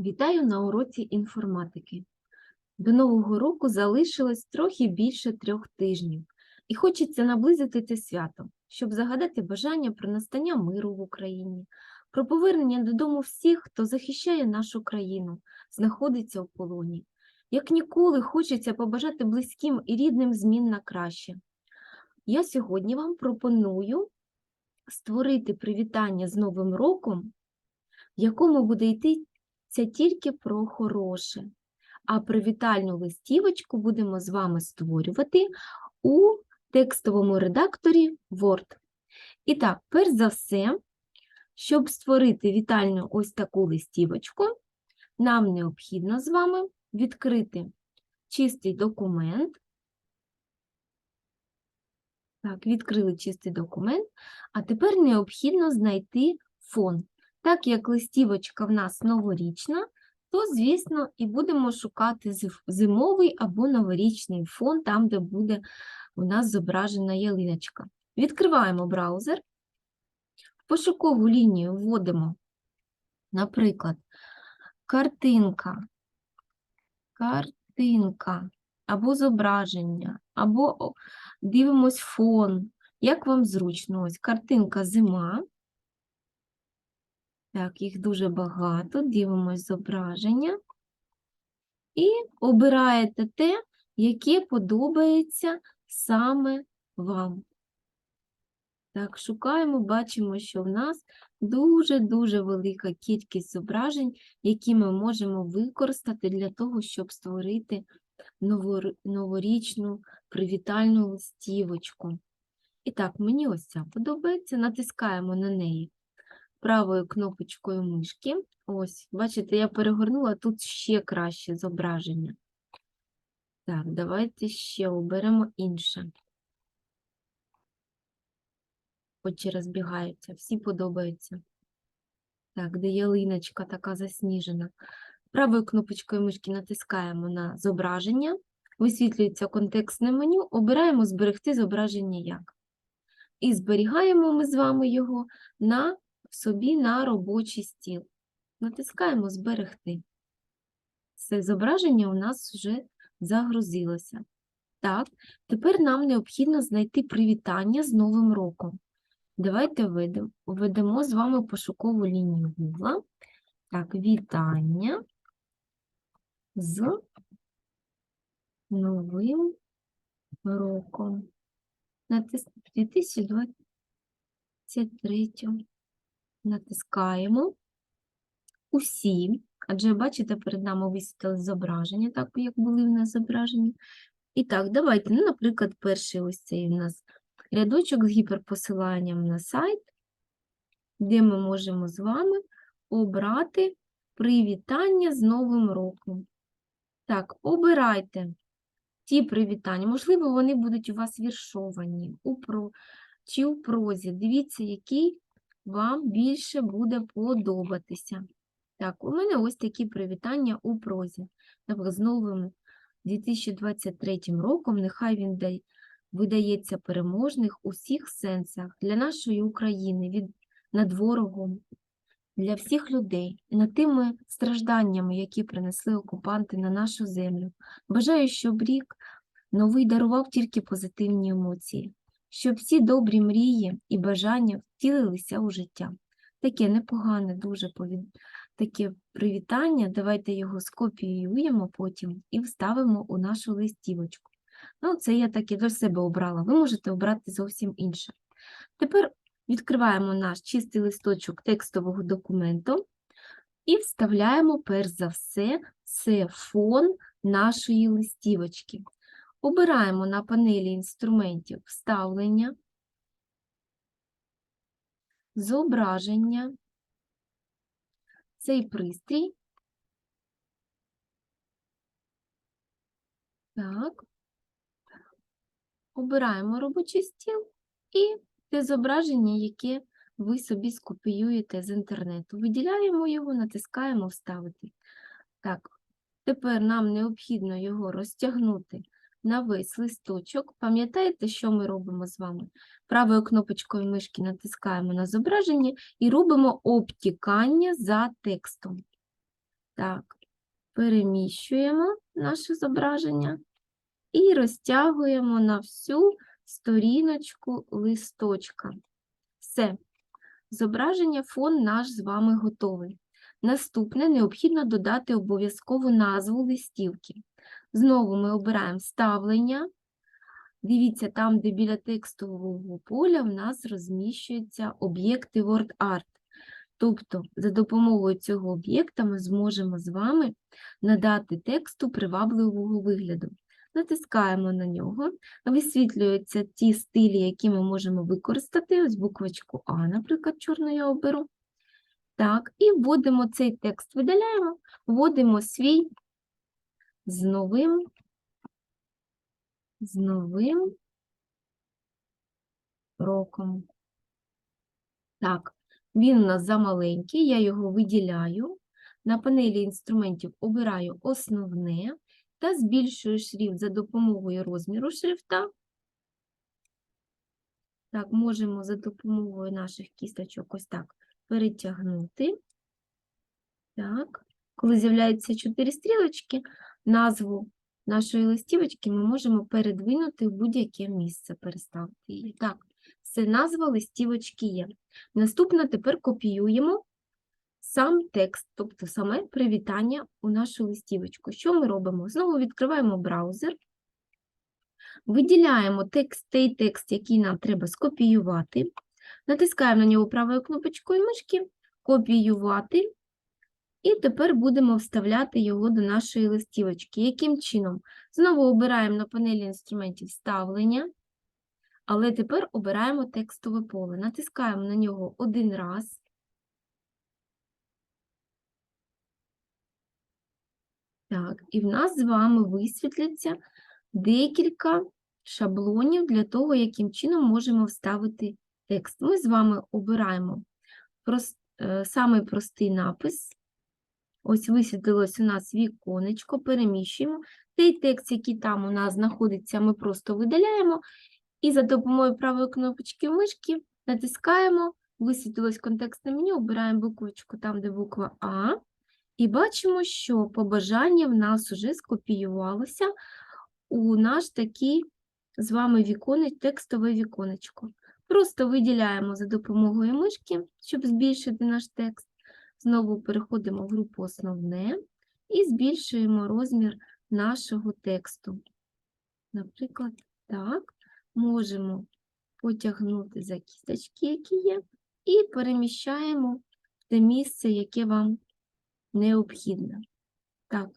Вітаю на уроці інформатики. До Нового року залишилось трохи більше трьох тижнів, і хочеться наблизити це свято, щоб загадати бажання про настання миру в Україні, про повернення додому всіх, хто захищає нашу країну, знаходиться в полоні. Як ніколи хочеться побажати близьким і рідним змін на краще. Я сьогодні вам пропоную створити привітання з Новим роком, в якому буде йти це тільки про хороше. А привітальну листівочку будемо з вами створювати у текстовому редакторі Word. І так, перш за все, щоб створити вітальну ось таку листівочку, нам необхідно з вами відкрити чистий документ. Так, відкрили чистий документ, а тепер необхідно знайти фон. Так як листівочка в нас новорічна, то, звісно, і будемо шукати зимовий або новорічний фон, там, де буде у нас зображена ялиночка. Відкриваємо браузер, в пошукову лінію вводимо, наприклад, картинка, картинка, або зображення, або дивимось фон. Як вам зручно? Ось картинка зима. Так, їх дуже багато. Дивимось зображення. І обираєте те, яке подобається саме вам. Так, шукаємо, бачимо, що в нас дуже-дуже велика кількість зображень, які ми можемо використати для того, щоб створити новорічну привітальну листівочку. І так, мені ось ця подобається. Натискаємо на неї правою кнопочкою мишки. Ось, бачите, я перегорнула тут ще краще зображення. Так, давайте ще оберемо інше. Очі розбігаються, всі подобаються. Так, де ялиночка така засніжена. Правою кнопочкою мишки натискаємо на зображення, висвітлюється контекстне меню, обираємо зберегти зображення як. І зберігаємо ми з вами його на собі на робочий стіл. Натискаємо Зберегти. Це зображення у нас вже загрузилося. Так, тепер нам необхідно знайти привітання з Новим роком. Давайте введемо, з вами пошукову лінію Google. Так, вітання з Новим роком. Натис... 2023 натискаємо усі, адже бачите, перед нами висвітили зображення, так як були в нас зображення. І так, давайте, ну, наприклад, перший ось цей у нас рядочок з гіперпосиланням на сайт, де ми можемо з вами обрати привітання з Новим роком. Так, обирайте ті привітання. Можливо, вони будуть у вас віршовані у про... чи у прозі. Дивіться, який вам більше буде подобатися. Так, у мене ось такі привітання у прозі. Наприклад, з новим 2023 роком нехай він видається переможних у всіх сенсах для нашої України, від, над ворогом, для всіх людей, над тими стражданнями, які принесли окупанти на нашу землю. Бажаю, щоб рік новий дарував тільки позитивні емоції щоб всі добрі мрії і бажання втілилися у життя. Таке непогане, дуже повід... таке привітання. Давайте його скопіюємо потім і вставимо у нашу листівочку. Ну, це я таки для себе обрала. Ви можете обрати зовсім інше. Тепер відкриваємо наш чистий листочок текстового документу і вставляємо, перш за все, це фон нашої листівочки. Обираємо на панелі інструментів вставлення, зображення, цей пристрій. Так. Обираємо робочий стіл і те зображення, яке ви собі скопіюєте з інтернету. Виділяємо його, натискаємо Вставити. Так, тепер нам необхідно його розтягнути на весь листочок. Пам'ятаєте, що ми робимо з вами? Правою кнопочкою мишки натискаємо на зображення і робимо обтікання за текстом. Так, переміщуємо наше зображення і розтягуємо на всю сторіночку листочка. Все. Зображення фон наш з вами готовий. Наступне необхідно додати обов'язкову назву листівки. Знову ми обираємо ставлення. Дивіться, там, де біля текстового поля, в нас розміщуються об'єкти WordArt. Тобто, за допомогою цього об'єкта ми зможемо з вами надати тексту привабливого вигляду. Натискаємо на нього, висвітлюються ті стилі, які ми можемо використати. Ось буквочку А, наприклад, чорну я оберу. Так, і вводимо цей текст, видаляємо, вводимо свій з новим, з новим роком. Так, він у нас замаленький, я його виділяю. На панелі інструментів обираю основне та збільшую шрифт за допомогою розміру шрифта. Так, можемо за допомогою наших кісточок ось так перетягнути. Так, коли з'являються чотири стрілочки, назву нашої листівочки ми можемо передвинути в будь-яке місце, переставити її. Так, це назва листівочки є. Наступно тепер копіюємо сам текст, тобто саме привітання у нашу листівочку. Що ми робимо? Знову відкриваємо браузер, виділяємо текст, той текст, який нам треба скопіювати, натискаємо на нього правою кнопочкою мишки, копіювати, і тепер будемо вставляти його до нашої листівочки. Яким чином? Знову обираємо на панелі інструментів ставлення, але тепер обираємо текстове поле. Натискаємо на нього один раз. Так, і в нас з вами висвітляться декілька шаблонів для того, яким чином можемо вставити текст. Ми з вами обираємо прос- е, самий простий напис. Ось висвітлилось у нас віконечко, переміщуємо. Той текст, який там у нас знаходиться, ми просто видаляємо. І за допомогою правої кнопочки мишки натискаємо, висвітлилось контекстне меню, обираємо буквочку там, де буква А. І бачимо, що побажання в нас вже скопіювалося у наш такий з вами віконе, текстове віконечко. Просто виділяємо за допомогою мишки, щоб збільшити наш текст. Знову переходимо в групу основне і збільшуємо розмір нашого тексту. Наприклад, так, можемо потягнути за кісточки, які є, і переміщаємо в те місце, яке вам необхідне. Так,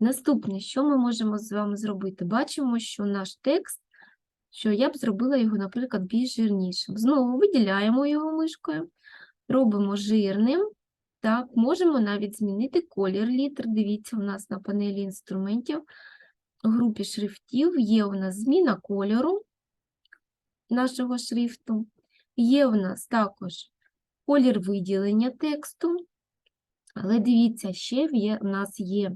наступне, що ми можемо з вами зробити? Бачимо, що наш текст, що я б зробила його, наприклад, більш жирнішим. Знову виділяємо його мишкою, робимо жирним. Так, можемо навіть змінити колір літер. Дивіться, у нас на панелі інструментів в групі шрифтів є у нас зміна кольору нашого шрифту. Є у нас також колір виділення тексту. Але дивіться, ще є, в нас є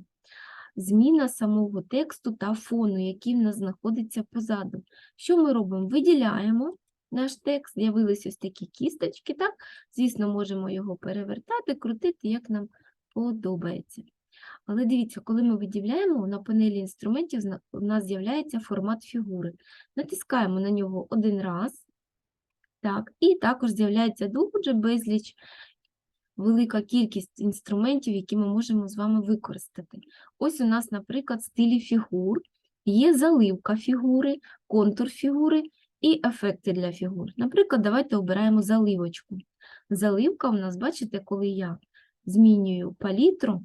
зміна самого тексту та фону, який в нас знаходиться позаду. Що ми робимо? Виділяємо наш текст, з'явились ось такі кісточки, так? Звісно, можемо його перевертати, крутити, як нам подобається. Але дивіться, коли ми виділяємо, на панелі інструментів у нас з'являється формат фігури. Натискаємо на нього один раз, так, і також з'являється дуже безліч велика кількість інструментів, які ми можемо з вами використати. Ось у нас, наприклад, стилі фігур, є заливка фігури, контур фігури і ефекти для фігур. Наприклад, давайте обираємо заливочку. Заливка у нас, бачите, коли я змінюю палітру,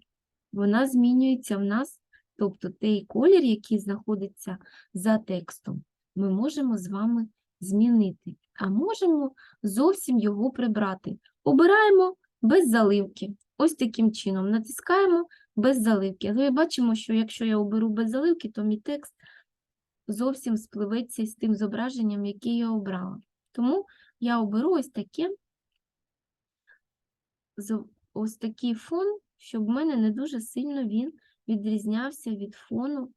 вона змінюється в нас, тобто той колір, який знаходиться за текстом, ми можемо з вами змінити, а можемо зовсім його прибрати. Обираємо без заливки. Ось таким чином натискаємо без заливки. Але бачимо, що якщо я оберу без заливки, то мій текст зовсім спливеться з тим зображенням, яке я обрала. Тому я оберу ось таке, ось такий фон, щоб в мене не дуже сильно він відрізнявся від фону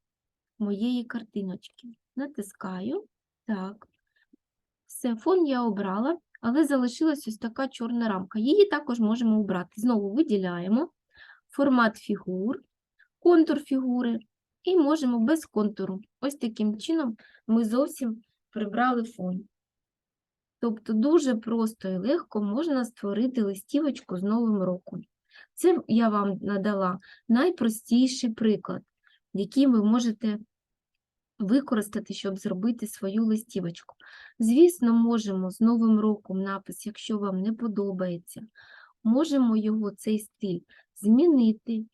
моєї картиночки. Натискаю. Так. Все, фон я обрала, але залишилась ось така чорна рамка. Її також можемо обрати. Знову виділяємо. формат фігур, контур фігури і можемо без контуру. Ось таким чином ми зовсім прибрали фон. Тобто дуже просто і легко можна створити листівочку з Новим роком. Це я вам надала найпростіший приклад, який ви можете використати, щоб зробити свою листівочку. Звісно, можемо з Новим роком напис, якщо вам не подобається, можемо його, цей стиль, змінити,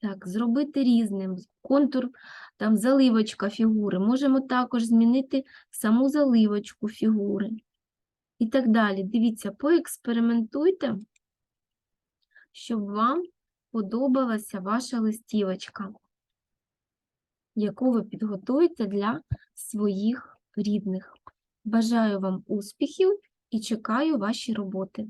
так, зробити різним, контур, там заливочка фігури, можемо також змінити саму заливочку фігури і так далі. Дивіться, поекспериментуйте, щоб вам подобалася ваша листівочка, яку ви підготуєте для своїх рідних. Бажаю вам успіхів і чекаю ваші роботи.